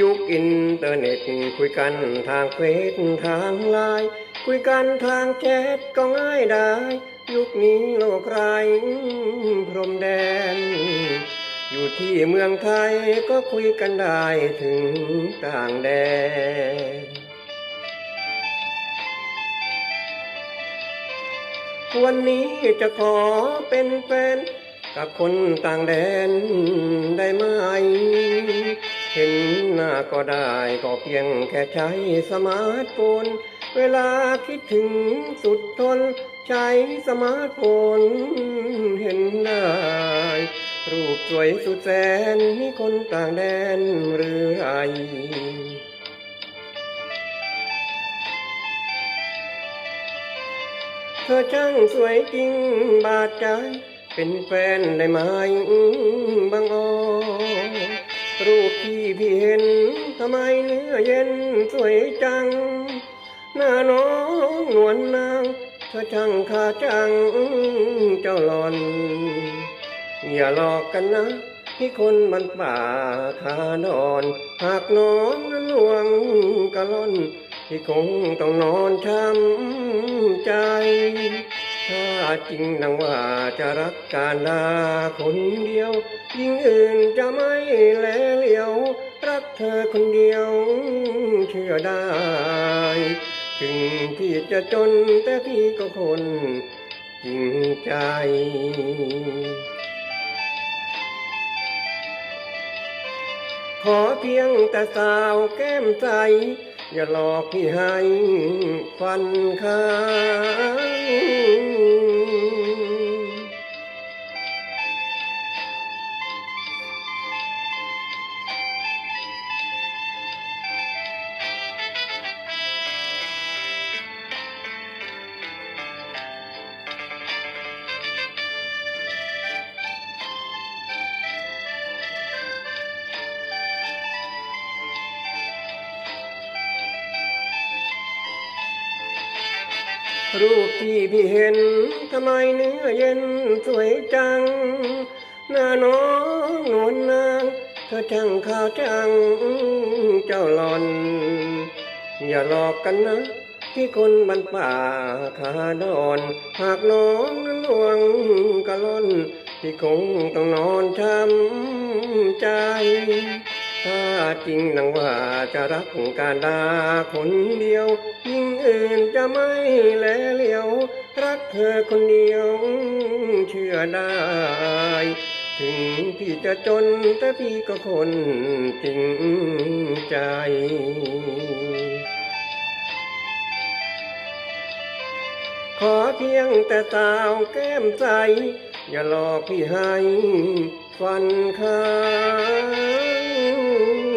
ยุคอินเทอร์เน็ตคุยกันทางเฟซทางไลน์คุยกันทางแชทก็ง่ายได้ ยุคนี้โลกไร้พรมแดน อยู่ที่เมืองไทยก็คุยกันได้ถึงต่างแดนวันนี้จะขอเป็นแฟนกับคนต่างแดนได้ไหม เห็นหน้าก็ได้ก็เพียงแค่ใช้สมาร์ทโฟน เวลาคิดถึงสุดทน ใช้สมาร์ทโฟน เห็นได้รูปสวยสุดแสนนี่คนต่างแดนหรือไรเธอช่างสวยจริงบาดใจ เป็นแฟนได้ไหม พี่เห็นทำไมเนื้อเย็นสวยจัง หน้าน้องนวลนางเธอช่างขาจังเจ้าหลอน อย่าหลอกกันนะที่คนมันป่าคานอน หากน้องนั้นลวงกะล่อน ที่คงต้องนอนช้ำใจ ถ้าจริงดังว่าจะรักการลาคนเดียว ยิ่งอื่นจะไม่แลเหลียว รักเธอคนเดียว เชื่อได้ ถึงพี่จะจนแต่พี่ก็คนจริงใจขอเพียงแต่สาวแก้มใส อย่าหลอกพี่ให้ฟันข้าง รูปที่พี่เห็นทำไมเนื้อเย็นสวยจัง หน้าน้องนวลนางเธอช่างข้าวจังเจ้าหลอน อย่าหลอกกันนะ ที่คนบันป่าขาดอน หากน้องนั้นลวงกะล่อน ที่คงต้องนอนช้ำใจ ถ้าจริงนังว่าจะรักการดาคนเดียว ยิ่งอื่นจะไม่แลเหลียว รักเธอคนเดียว เชื่อได้ ถึงพี่จะจนแต่พี่ก็คนจริงใจขอเพียงแต่สาวแก้มใส อย่าหลอกพี่ให้ฟันข้าง you.